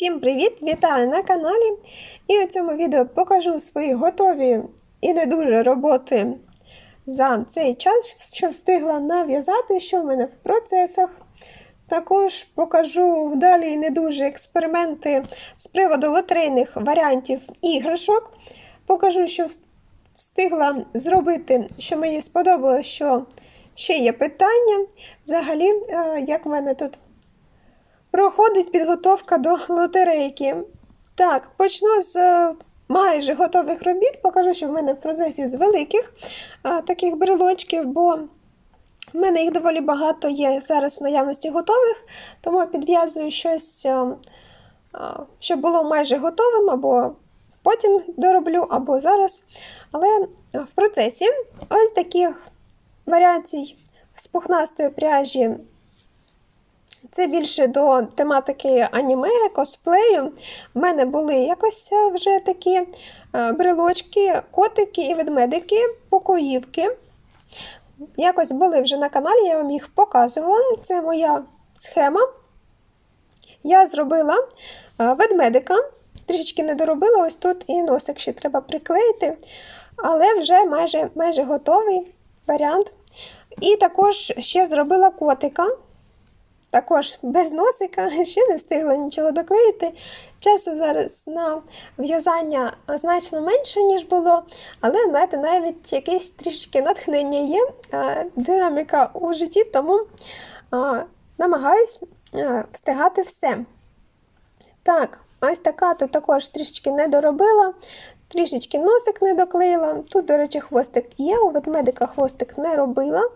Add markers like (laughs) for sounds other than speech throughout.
Всім привіт! Вітаю на каналі! І у цьому відео покажу свої готові і не дуже роботи за цей час, що встигла нав'язати, що в мене в процесах. Також покажу вдалі не дуже експерименти з приводу лотерейних варіантів іграшок. Покажу, що встигла зробити, що мені сподобалось, що ще є питання. Взагалі, е, як в мене тут проходить підготовка до лотерейки. Так, почну з е, майже готових робіт. Покажу, що в мене в процесі з великих а, таких брелочків, бо в мене їх доволі багато є зараз в наявності готових, тому підв'язую щось, а, а, щоб було майже готовим, або потім дороблю, або зараз. Але в процесі ось таких варіацій з пухнастої пряжі. Це більше до тематики аніме, косплею. В мене були якось вже такі брелочки, котики і ведмедики, покоївки. Якось були вже на каналі, я вам їх показувала. Це моя схема. Я зробила ведмедика, трішечки не доробила, ось тут і носик ще треба приклеїти, але вже майже, майже готовий варіант. І також ще зробила котика. Також без носика, (laughs) ще не встигла нічого доклеїти. Часу зараз на в'язання значно менше, ніж було, але знаєте, навіть якесь трішки натхнення є, динаміка у житті, тому намагаюсь встигати все. Так, ось така тут також трішечки не доробила, трішечки носик не доклеїла. Тут, до речі, хвостик є, у ведмедика хвостик не робила.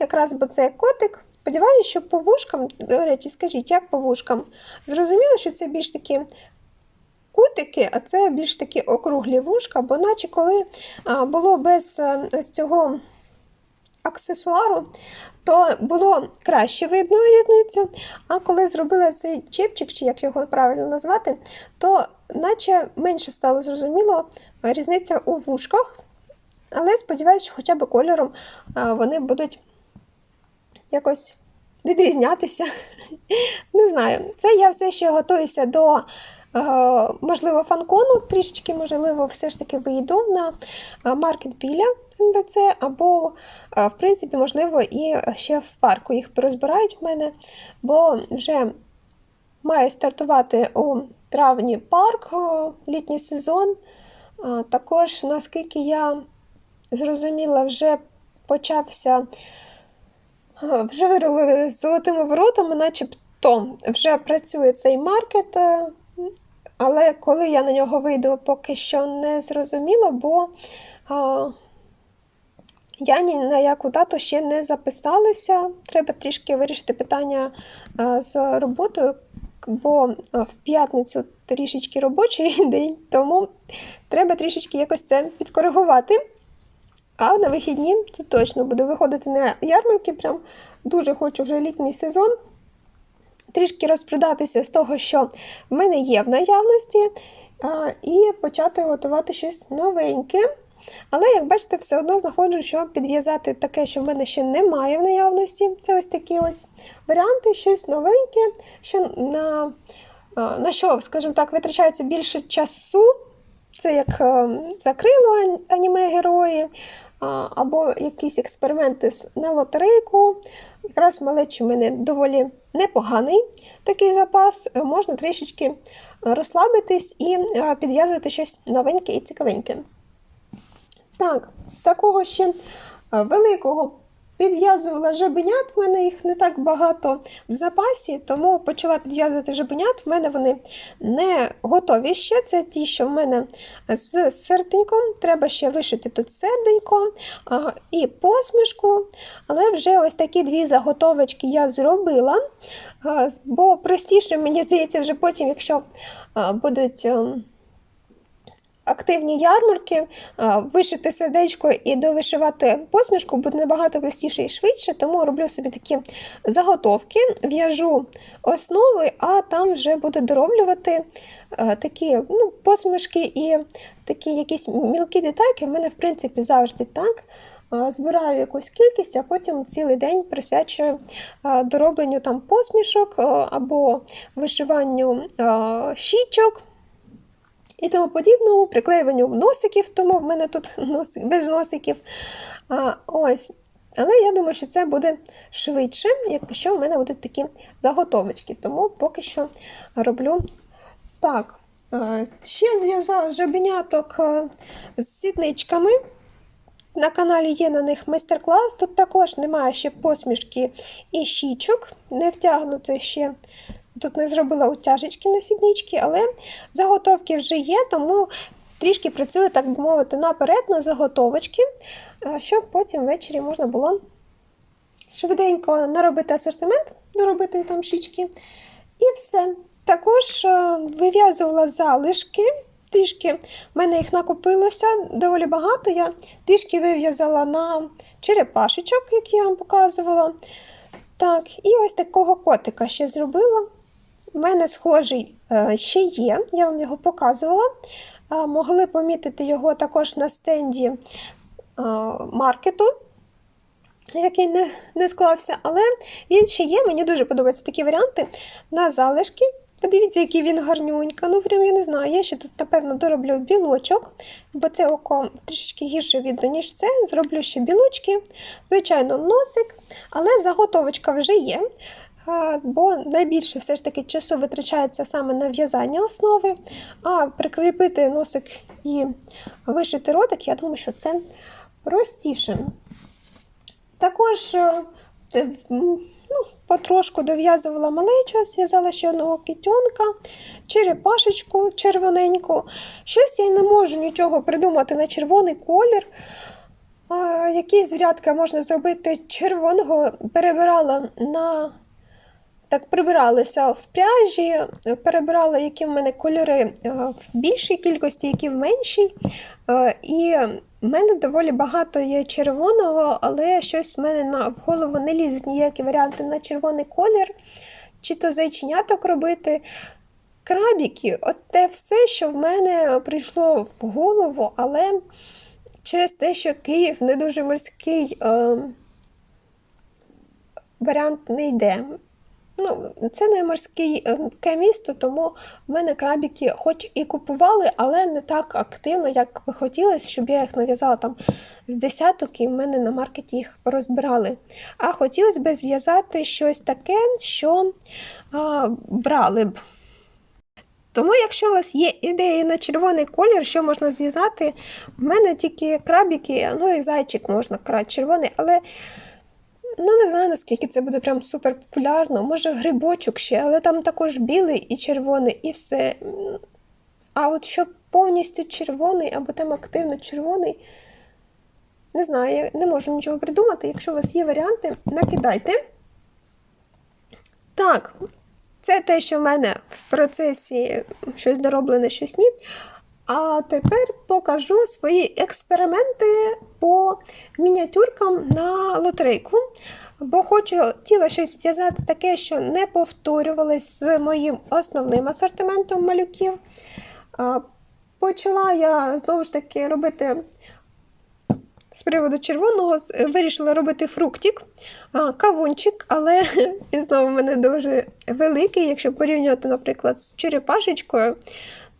Якраз бо це котик. Сподіваюся, що по вушкам, до речі, скажіть, як по вушкам? Зрозуміло, що це більш такі кутики, а це більш такі округлі вушка, бо наче коли було без е, цього аксесуару, то було краще видно різницю. А коли зробила цей чепчик, чи як його правильно назвати, то наче менше стало зрозуміло різниця у вушках. Але сподіваюся, що хоча б кольором вони будуть якось відрізнятися. (laughs) Не знаю. Це я все ще готуюся до, е, можливо, фанкону, трішечки, можливо, все ж таки вийду на е, маркет біля МВЦ, або, е, в принципі, можливо, і ще в парку їх порозбирають в мене, бо вже має стартувати у травні парк, літній сезон. Також, наскільки я зрозуміла, вже почався. Вже вирили золотими воротами, начебто вже працює цей маркет, е, але коли я на нього вийду, поки що не зрозуміло, бо а, я ні на яку дату ще не записалася. Треба трішки вирішити питання а, з роботою, бо в п'ятницю трішечки робочий (laughs) день, тому треба трішечки якось це підкоригувати. А на вихідні це точно буду виходити на ярмарки. Прям дуже хочу вже літній сезон. Трішки розпродатися з того, що в мене є в наявності, і почати готувати щось новеньке. Але, як бачите, все одно знаходжу, що підв'язати таке, що в мене ще немає в наявності. Це ось такі ось варіанти, щось новеньке, що на на що, скажімо так, витрачається більше часу. Це як ем, закрило аніме-герої, або якісь експерименти на лотерейку. Якраз малечі в мене доволі непоганий такий запас, можна трішечки розслабитись і підв'язувати щось новеньке і цікавеньке. Так, з такого ще великого Підв'язувала жабенят, в мене їх не так багато в запасі, тому почала підв'язувати жабенят. В мене вони не готові ще. Це ті, що в мене з серденьком. Треба ще вишити тут серденько і посмішку. Але вже ось такі дві заготовочки я зробила. Бо простіше, мені здається, вже потім, якщо будуть. Активні ярмарки, вишити сердечко і довишивати посмішку буде набагато простіше і швидше, тому роблю собі такі заготовки, в'яжу основи, а там вже буду дороблювати такі ну, посмішки і такі якісь мілкі детальки. У мене, в принципі, завжди так. е, збираю якусь кількість, а потім цілий день присвячую е, доробленню там посмішок е, або вишиванню е, щічок. І тому подібному приклеюванню носиків, тому в мене тут (laughs) носик, без носиків. А, ось. Але я думаю, що це буде швидше, якщо в мене будуть такі заготовочки. Тому поки що роблю так. Ще зв'язала жабеняток е, з сідничками. На каналі є на них майстер-клас. Тут також немає ще посмішки і щічок. Не втягнути ще. Тут не зробила утяжечки на сіднички, але заготовки вже є, тому трішки працюю, так би мовити, наперед на заготовочки, е, щоб потім ввечері можна було швиденько наробити асортимент, доробити там щічки. І все. Також е, вив'язувала залишки. Трішки в мене їх накопилося доволі багато. Я трішки вив'язала на черепашечок, як я вам показувала. Так, і ось такого котика ще зробила. У мене схожий е, ще є, я вам його показувала. Е, Могли помітити його також на стенді е, маркету, який не, не склався, але він ще є. Мені дуже подобаються такі варіанти на залишки. Подивіться, який він гарнюнька. Ну, прям я не знаю. Я ще тут, напевно, дороблю білочок, бо це око трішечки гірше видно, ніж це. Зроблю ще білочки, звичайно, носик, але заготовочка вже є. Бо найбільше все ж таки часу витрачається саме на в'язання основи, а прикріпити носик і вишити ротик, я думаю, що це простіше. Також е, м, ну, потрошку дов'язувала малечу, зв'язала ще одного кітьонка, черепашечку червоненьку. Щось я не можу нічого придумати на червоний колір. Які звірятка можна зробити червоного, перебирала на. Так, прибиралися в пряжі, перебирала, які в мене кольори е, в більшій кількості, які в меншій. Е, І в мене доволі багато є червоного, але щось в мене на, в голову не лізуть ніякі варіанти на червоний колір, чи то зайченяток робити. Крабіки, от те все, що в мене прийшло в голову, але через те, що Київ не дуже морський е, варіант не йде. Ну, це не морське місто, тому в мене крабіки хоч і купували, але не так активно, як би хотілося, щоб я їх нав'язала там з десяток і в мене на маркеті їх розбирали. А хотілося б зв'язати щось таке, що а, брали б. Тому, якщо у вас є ідеї на червоний колір, що можна зв'язати, в мене тільки крабіки, ну і зайчик можна червоний, але ну не знаю, наскільки це буде прям супер популярно. Може, грибочок ще, але там також білий і червоний, і все. А от щоб повністю червоний або там активно червоний, не знаю, я не можу нічого придумати. Якщо у вас є варіанти, накидайте. Так, це те, що в мене в процесі щось дороблене, щось ні. А тепер покажу свої експерименти по мініатюркам на лотерейку. Бо хочу хотіла щось зв'язати таке, що не повторювалось з моїм основним асортиментом малюків. Почала я знову ж таки робити з приводу червоного, вирішила робити фруктик, кавунчик, але (laughs) він знову в мене дуже великий, якщо порівнювати, наприклад, з черепашечкою.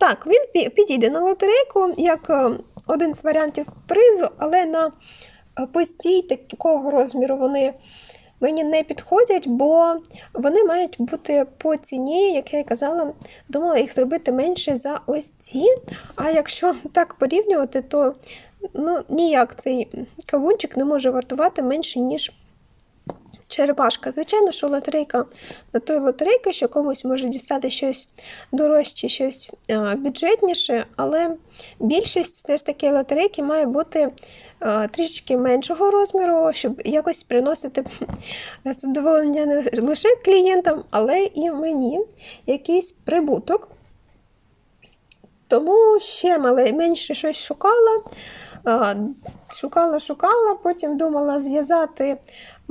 Так, він підійде на лотерейку як е, один з варіантів призу, але на е, постій такого розміру вони мені не підходять, бо вони мають бути по ціні, як я і казала, думала їх зробити менше за ось ці. А якщо (laughs) так порівнювати, то ну, ніяк цей кавунчик не може вартувати менше, ніж черепашка. Звичайно, що лотерейка на той лотерейка, що комусь може дістати щось дорожче, щось а, бюджетніше, але більшість все ж таки лотерейки має бути а, трішки меншого розміру, щоб якось приносити задоволення не лише клієнтам, але і мені якийсь прибуток. Тому ще мале, менше щось шукала. Шукала, шукала, потім думала зв'язати,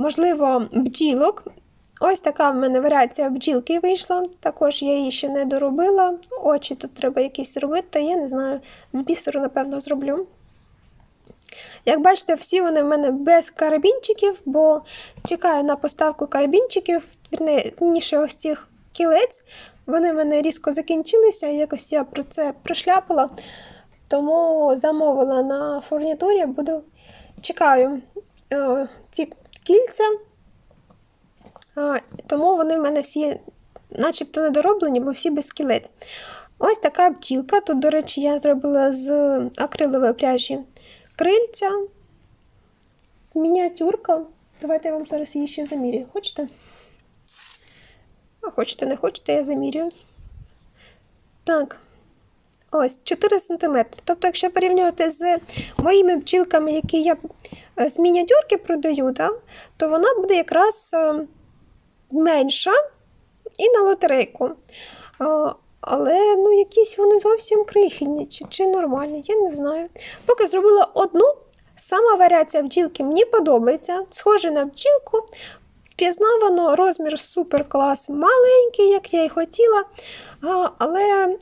можливо, бджілок. Ось така в мене варіація бджілки вийшла. Також я її ще не доробила. Очі тут треба якісь робити, та я не знаю, з бісеру, напевно, зроблю. Як бачите, всі вони в мене без карабінчиків, бо чекаю на поставку карабінчиків, вірніше ось цих кілець. Вони в мене різко закінчилися, якось я про це прошляпала. Тому замовила на фурнітурі, буду чекаю е, ці кільця. Тому вони в мене всі начебто недороблені, бо всі без кілець. Ось така бджілка. Тут, до речі, я зробила з акрилової пряжі крильця. Мініатюрка.Айте я вам зараз її ще замірюю. Хочете? А хочете, не хочете, я замірюю. Так. Ось 4 см. Тобто, якщо порівнювати з моїми бджілками, які я з мініатюрки продаю, да, то вона буде якраз е, менша і на лотерейку. Але ну, якісь вони зовсім крихітні чи, чи нормальні, я не знаю. Поки зробила одну, сама варіація бджілки мені подобається. Схоже на бджілку. Впізнавано розмір супер клас маленький, як я і хотіла. Але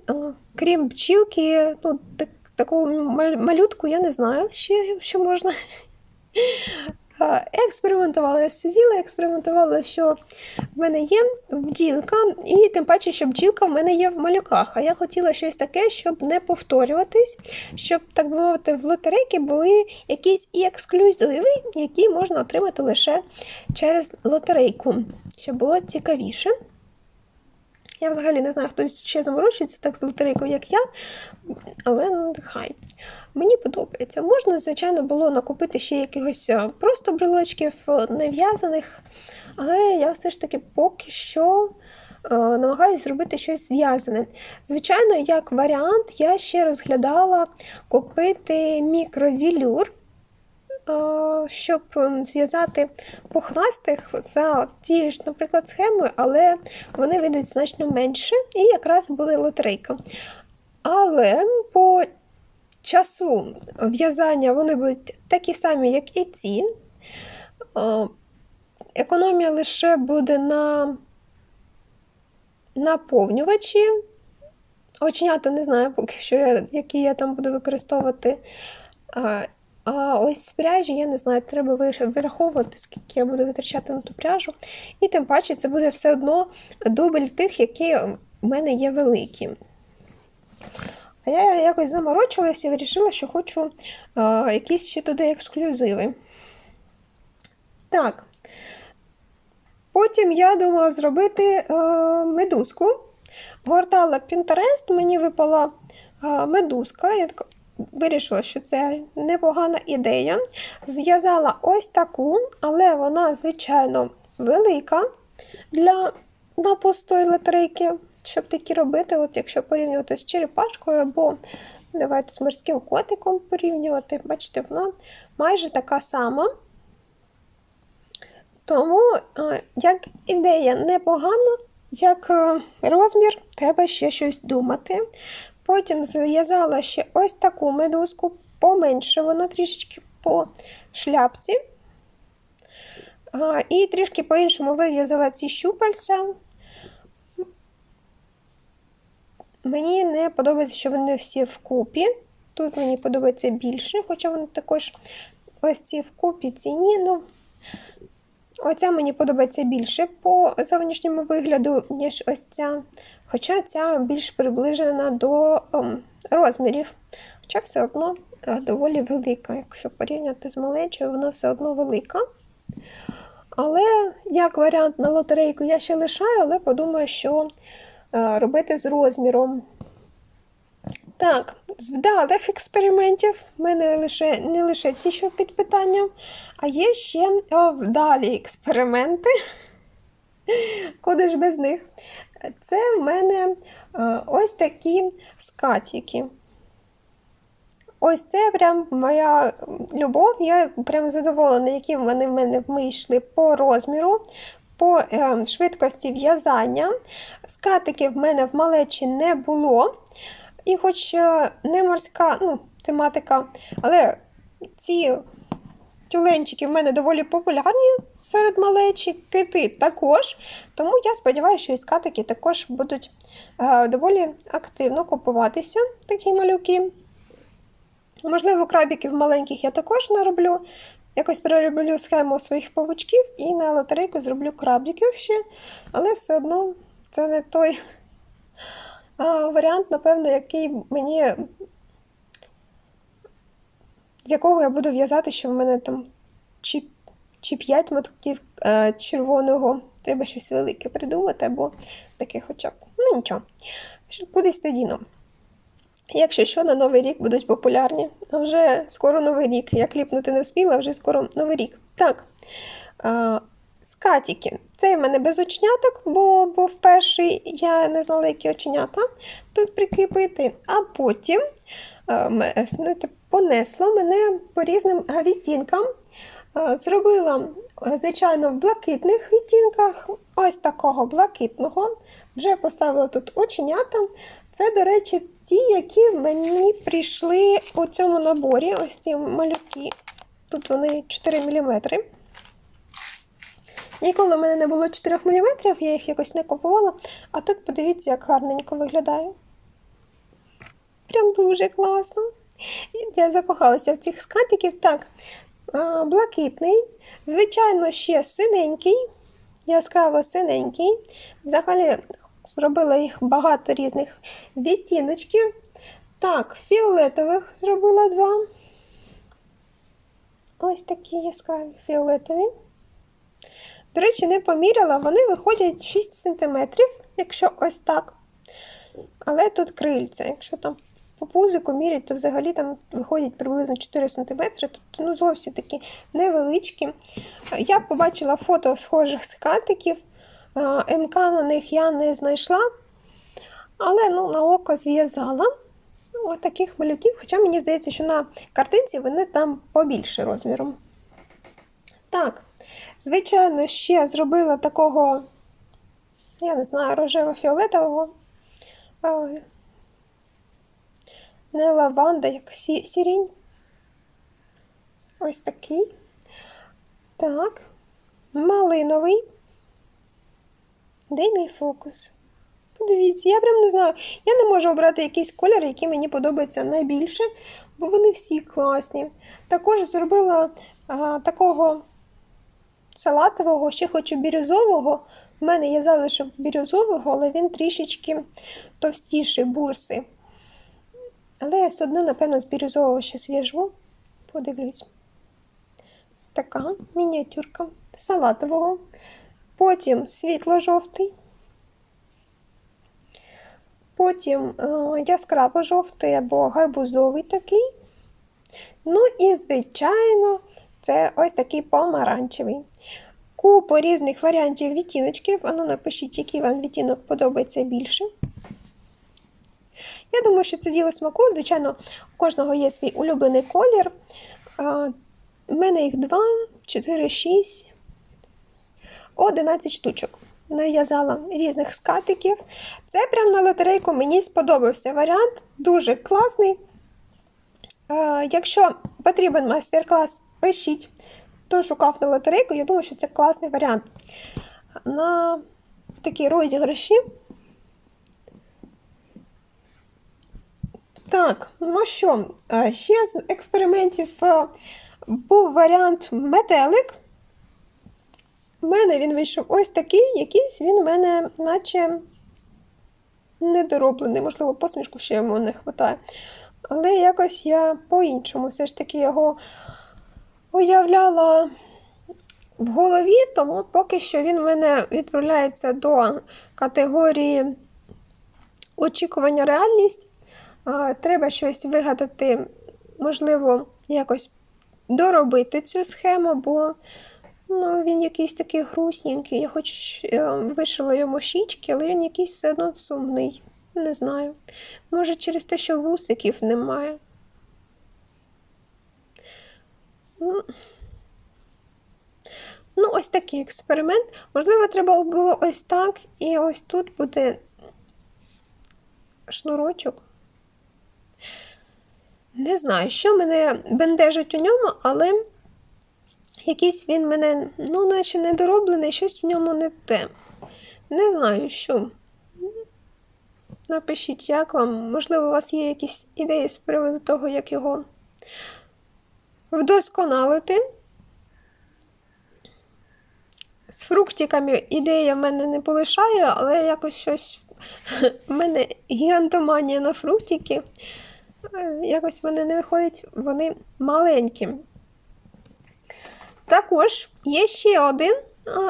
крім бджілки, ну, так, таку малютку я не знаю, ще що можна. Експериментувала, я сиділа, експериментувала, що в мене є бджілка, і тим паче, що бджілка в мене є в малюках. А я хотіла щось таке, щоб не повторюватись, щоб, так би мовити, в лотерейки були якісь і ексклюзиви, які можна отримати лише через лотерейку, щоб було цікавіше. Я взагалі не знаю, хтось ще заморочується так з лотерейкою, як я, але хай. Мені подобається. Можна, звичайно, було накупити ще якихось е, просто брелочків е, нев'язаних, але я все ж таки поки що е, намагаюся зробити щось зв'язане. Звичайно, як варіант, я ще розглядала купити мікровілюр. Щоб зв'язати пухнастих за тією ж, наприклад, схемою, але вони вийдуть значно менше, і якраз буде лотерейка. Але по часу в'язання вони будуть такі самі, як і ці. Економія лише буде на наповнювачі. Оченята не знаю, поки що, які я там буду використовувати. А ось пряжі, я не знаю, треба вираховувати, скільки я буду витрачати на ту пряжу. І тим паче це буде все одно дубль тих, які в мене є великі. А я якось заморочилася і вирішила, що хочу а, якісь ще туди ексклюзиви. Так. Потім я думала зробити а, медузку. Гортала Pinterest, мені випала а, медузка. Я так вирішила, що це непогана ідея. Зв'язала ось таку, але вона, звичайно, велика для напустої лотерейки щоб такі робити, от якщо порівнювати з черепашкою, або давайте з морським котиком порівнювати, бачите, вона майже така сама. Тому, е, як ідея непогана, як е, розмір, треба ще щось думати. Потім зв'язала ще ось таку медузку, поменше вона трішечки по шляпці. І трішки по-іншому вив'язала ці щупальця. Мені не подобається, що вони всі вкупі. Тут мені подобається більше, хоча вони також ось ці вкупі ціні. Ну, Оця мені подобається більше по зовнішньому вигляду, ніж ось ця. Хоча ця більш приближена до ем, розмірів. Хоча все одно е, доволі велика. Якщо порівняти з малечою, вона все одно велика. Але як варіант на лотерейку я ще лишаю, але подумаю, що Е, робити з розміром. Так, з вдалих експериментів в мене лише, не лише ті, що під питанням, а є ще вдалі експерименти. Куди ж без них? Це в мене е, ось такі скатіки. Ось це прям моя любов. Я прям задоволена, які вони в мене вийшли по розміру по е, швидкості в'язання. Скатиків в мене в малечі не було. І хоч е, не морська ну, тематика, але ці тюленчики в мене доволі популярні серед малечі, кити також. Тому я сподіваюся, що і скатики також будуть е, доволі активно купуватися, такі малюки. Можливо, крабіків маленьких я також нароблю. Якось перероблю схему своїх павучків і на лотерейку зроблю крабіків ще, але все одно це не той а, варіант, напевно, який мені, з якого я буду в'язати, що в мене там чи, чи 5 мотків е, червоного. Треба щось велике придумати, або таке хоча б. Ну нічого. Кудись тоді. Якщо що, на Новий рік будуть популярні. Вже скоро Новий рік. Я кліпнути не вспіла, вже скоро Новий рік. Так. Е, скатіки. Цей в мене без очняток, бо був перший, я не знала, які оченята тут прикріпити. А потім е, е, понесло мене по різним е, відтінкам. Е, Зробила, е, звичайно, в блакитних відтінках, ось такого блакитного. Вже поставила тут оченята. Це, до речі, ті, які мені прийшли у цьому наборі. Ось ці малюки. Тут вони 4 мм. Ніколи в мене не було 4 мм, я їх якось не купувала. А тут подивіться, як гарненько виглядає. Прям дуже класно. Я закохалася в цих скатиків. Так, блакитний, звичайно, ще синенький, яскраво синенький. Взагалі зробила їх багато різних відтіночків. Так, фіолетових зробила два. Ось такі яскраві фіолетові. До речі, не поміряла, вони виходять 6 см, якщо ось так. Але тут крильця. Якщо там по пузику мірять, то взагалі там виходять приблизно 4 см, тобто ну, зовсім такі невеличкі. Я побачила фото схожих скатиків. МК на них я не знайшла, але ну, на око зв'язала. Ось таких малюків, хоча мені здається, що на картинці вони там побільше розміром. Так, звичайно, ще зробила такого, я не знаю, рожево-фіолетового. Не лаванда, як сі- сірінь. Ось такий. Так. Малиновий. Де мій фокус? Подивіться, я прям не знаю. Я не можу обрати якийсь колір, який мені подобається найбільше, бо вони всі класні. Також зробила а, такого салатового, ще хочу бірюзового. У мене є залишок бірюзового, але він трішечки товстіший бурси. Але я все одно, напевно, з бірюзового ще зв'яжу. Подивлюсь. Така мініатюрка салатового. Потім світло-жовтий. Потім е, яскраво-жовтий або гарбузовий такий. Ну і, звичайно, це ось такий помаранчевий. Купу різних варіантів відтіночків. Ану, напишіть, який вам відтінок подобається більше. Я думаю, що це діло смаку. Звичайно, у кожного є свій улюблений колір. У мене їх 2, 4, 6, 11 штучок. Нав'язала різних скатиків. Це прям на лотерейку мені сподобався варіант, дуже класний. Якщо потрібен майстер-клас, пишіть. Хто шукав на лотерейку, я думаю, що це класний варіант. На такі розіграші. Так, ну що, е, ще з експериментів е, був варіант метелик. У мене він вийшов ось такий, якийсь він у мене, наче недороблений, можливо, посмішку ще йому не вистачає. Але якось я по-іншому все ж таки його уявляла в голові, тому поки що він у мене відправляється до категорії очікування реальність. Треба щось вигадати, можливо, якось доробити цю схему, бо ну, він якийсь такий грустненький. Я хоч е, вишила йому щічки, але він якийсь все одно сумний. Не знаю. Може, через те, що вусиків немає. Ну, Ну, ось такий експеримент. Можливо, треба було ось так, і ось тут буде шнурочок. Не знаю, що мене бентежить у ньому, але якийсь він мене, ну, наче недороблений, щось в ньому не те. Не знаю, що. Напишіть, як вам. Можливо, у вас є якісь ідеї з приводу того, як його вдосконалити. З фруктиками ідея в мене не полишає, але якось щось (laughs) в мене гігантоманія на фруктики. Якось вони не виходять, вони маленькі. Також є ще один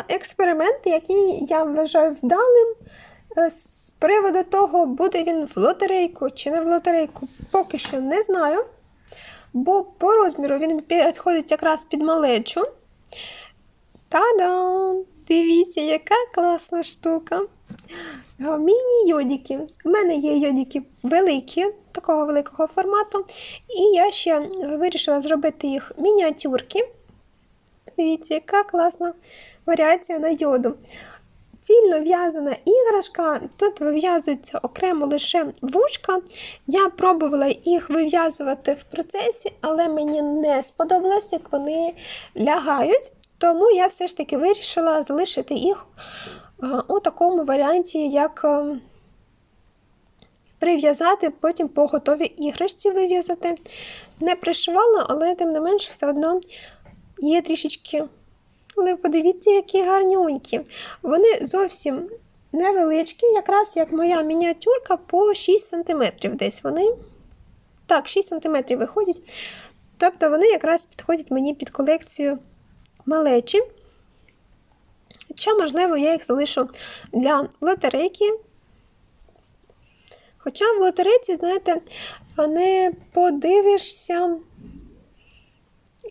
експеримент, який я вважаю вдалим. Е, З приводу того, буде він в лотерейку чи не в лотерейку, поки що не знаю. Бо по розміру він підходить якраз під малечу. Та-дам! Дивіться, яка класна штука. Міні-йодики. У мене є йодики великі, такого великого формату. І я ще вирішила зробити їх мініатюрки. Дивіться, яка класна варіація на йоду. Цільно в'язана іграшка, тут вив'язується окремо лише вушка. Я пробувала їх вив'язувати в процесі, але мені не сподобалось, як вони лягають. Тому я все ж таки вирішила залишити їх у такому варіанті, як е, прив'язати, потім по готовій іграшці вив'язати. Не пришивала, але тим не менш все одно є трішечки. Але подивіться, які гарнюнькі. Вони зовсім невеличкі, якраз як моя мініатюрка по 6 см десь вони. Так, 6 см виходять. Тобто вони якраз підходять мені під колекцію малечі. Хоча, можливо, я їх залишу для лотерейки. Хоча в лотерейці, знаєте, не подивишся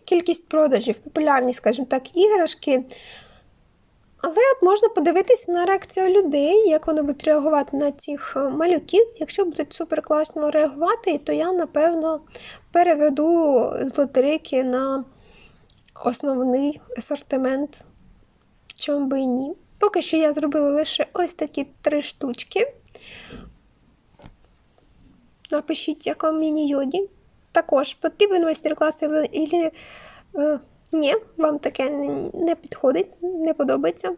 кількість продажів, популярність, скажімо так, іграшки. Але можна подивитися на реакцію людей, як вони будуть реагувати на цих е, малюків. Якщо будуть супер класно реагувати, то я, напевно, переведу з лотерейки на основний асортимент. Чому би і ні. Поки що я зробила лише ось такі три штучки. Напишіть, як вам міні-йоді. Також потрібен майстер-клас і е, ні, вам таке не підходить, не подобається.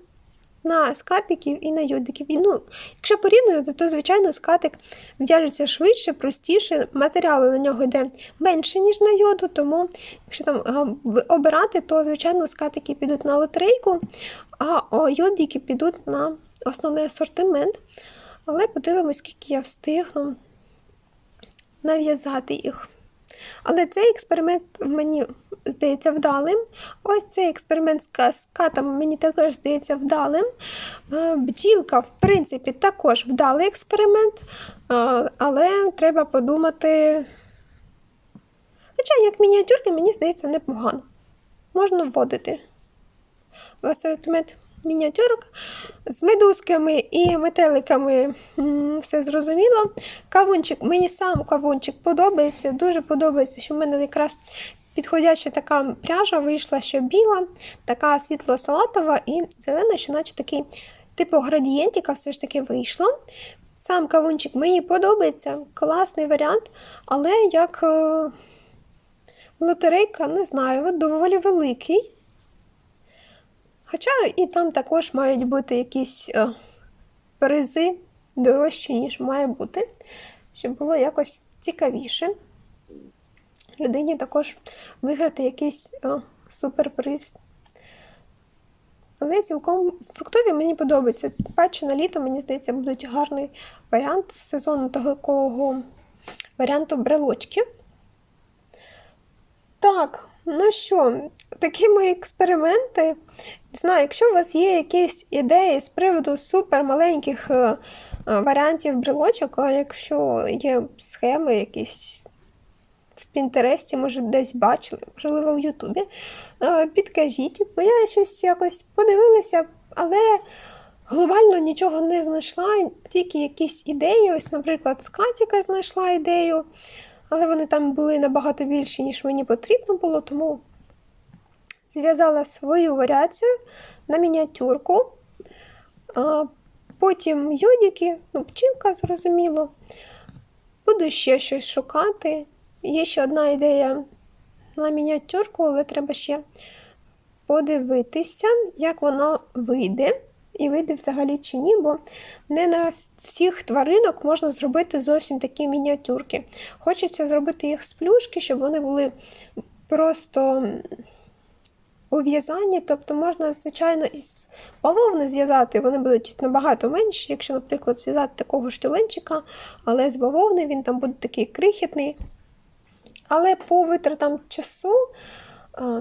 На скатиків і на йодиків. І, ну, якщо порівнювати, то, звичайно, скатик в'яжеться швидше, простіше, матеріалу на нього йде менше, ніж на йоду, тому якщо там обирати, то, звичайно, скатики підуть на лотерейку, а йодики підуть на основний асортимент. Але подивимось, скільки я встигну нав'язати їх. Але цей експеримент мені здається вдалим. Ось цей експеримент з ка- катами мені також здається вдалим. Е, Бджілка, в принципі, також вдалий експеримент, е, але треба подумати. Хоча, як мініатюрки, мені здається, непогано. Можна вводити в асортимент мініатюрок з медузками і метеликами все зрозуміло. Кавунчик, мені сам кавунчик подобається, дуже подобається, що в мене якраз підходяща така пряжа вийшла, що біла, така світло-салатова і зелена, що наче такий типу градієнтика все ж таки вийшло. Сам кавунчик мені подобається, класний варіант, але як е, лотерейка, не знаю, доволі великий. Хоча і там також мають бути якісь е, призи дорожчі, ніж має бути, щоб було якось цікавіше. Людині також виграти якийсь е, суперприз. Але цілком фруктові мені подобаються. Паче на літо, мені здається, будуть гарний варіант з сезону такого варіанту брелочків. Так, ну що, такі мої експерименти. Не знаю, якщо у вас є якісь ідеї з приводу супер маленьких е, е, варіантів брелочок, а якщо є схеми якісь в Пінтересті, може, десь бачили, можливо, в Ютубі, е, підкажіть, бо я щось якось подивилася, але глобально нічого не знайшла, тільки якісь ідеї. Ось, наприклад, Скатіка знайшла ідею, але вони там були набагато більші, ніж мені потрібно було, тому зв'язала свою варіацію на мініатюрку. Потім йодики, ну, пчілка, зрозуміло. Буду ще щось шукати. Є ще одна ідея на мініатюрку, але треба ще подивитися, як воно вийде. і вийде взагалі чи ні, бо не на всіх тваринок можна зробити зовсім такі мініатюрки. Хочеться зробити їх з плюшки, щоб вони були просто у в'язанні, тобто можна, звичайно, із бавовни зв'язати, вони будуть набагато менші, якщо, наприклад, зв'язати такого ж тюленчика, але з бавовни він там буде такий крихітний. Але по витратам часу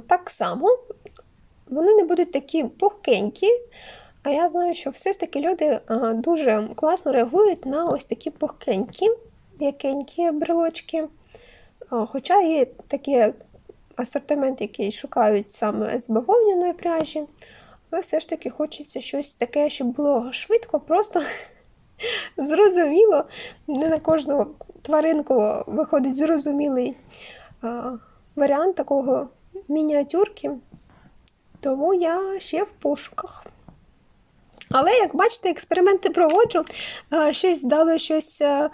так само вони не будуть такі пухкенькі. А я знаю, що все ж таки люди дуже класно реагують на ось такі пухкенькі, м'якенькі брелочки. Хоча є такі асортимент, який шукають саме з бавовняної пряжі, але все ж таки хочеться щось таке, щоб було швидко, просто (laughs) зрозуміло. Не на кожну тваринку виходить зрозумілий а, варіант такого мініатюрки. Тому я ще в пошуках. Але, як бачите, експерименти проводжу, щось вдало, щось а,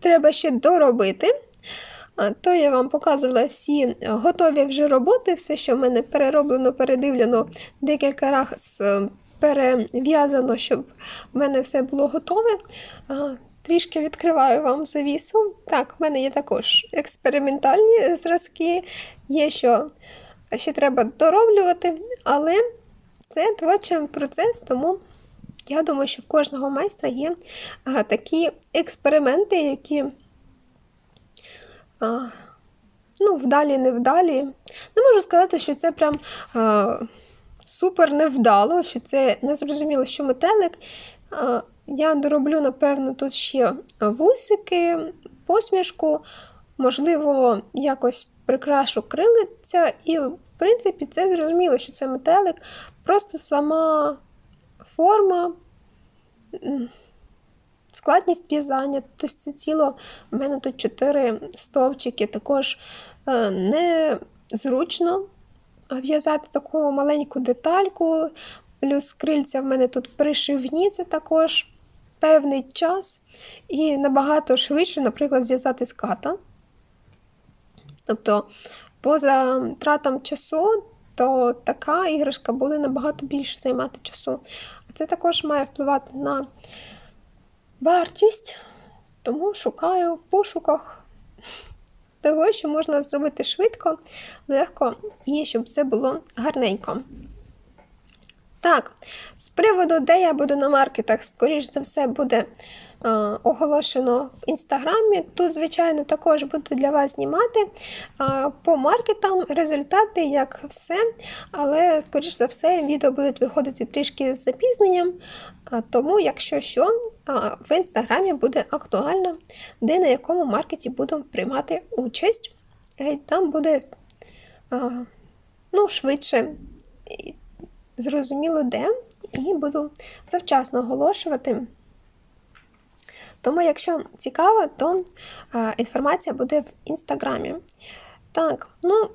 треба ще доробити. То я вам показувала всі готові вже роботи, все, що в мене перероблено, передивлено декілька разів перев'язано, щоб в мене все було готове. Трішки відкриваю вам завісу. Так, в мене є також експериментальні зразки, є що ще треба дороблювати, але це творчий процес, тому я думаю, що в кожного майстра є такі експерименти, які ну, вдалі, невдалі. Не можу сказати, що це прям супер невдало, що це не зрозуміло, що метелик. Я дороблю, напевно, тут ще вусики, посмішку, можливо, якось прикрашу крилиця, і, в принципі, це зрозуміло, що це метелик, просто сама форма, складність в'язання. Тобто це ціло, в мене тут чотири стовпчики, також е, незручно в'язати таку маленьку детальку. Плюс крильця в мене тут пришивні, це також певний час, і набагато швидше, наприклад, зв'язати ската. Тобто, поза тратом часу, то така іграшка буде набагато більше займати часу. Це також має впливати на вартість, тому шукаю в пошуках того, що можна зробити швидко, легко і щоб це було гарненько. Так, з приводу, де я буду на маркетах, скоріш за все, буде оголошено в інстаграмі. Тут, звичайно, також буду для вас знімати е, по маркетам результати, як все. Але, скоріш за все, відео будуть виходити трішки з запізненням. Е, тому, якщо що, е, в інстаграмі буде актуально, де на якому маркеті буду приймати участь. Е, Там буде е, ну, швидше зрозуміло де, і буду завчасно оголошувати. Тому, якщо цікаво, то а, інформація буде в інстаграмі. Так, ну,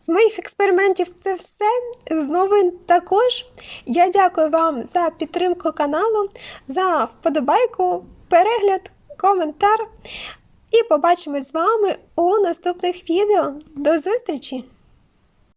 з моїх експериментів це все. З новин також. Я дякую вам за підтримку каналу, за вподобайку, перегляд, коментар. І побачимось з вами у наступних відео. До зустрічі!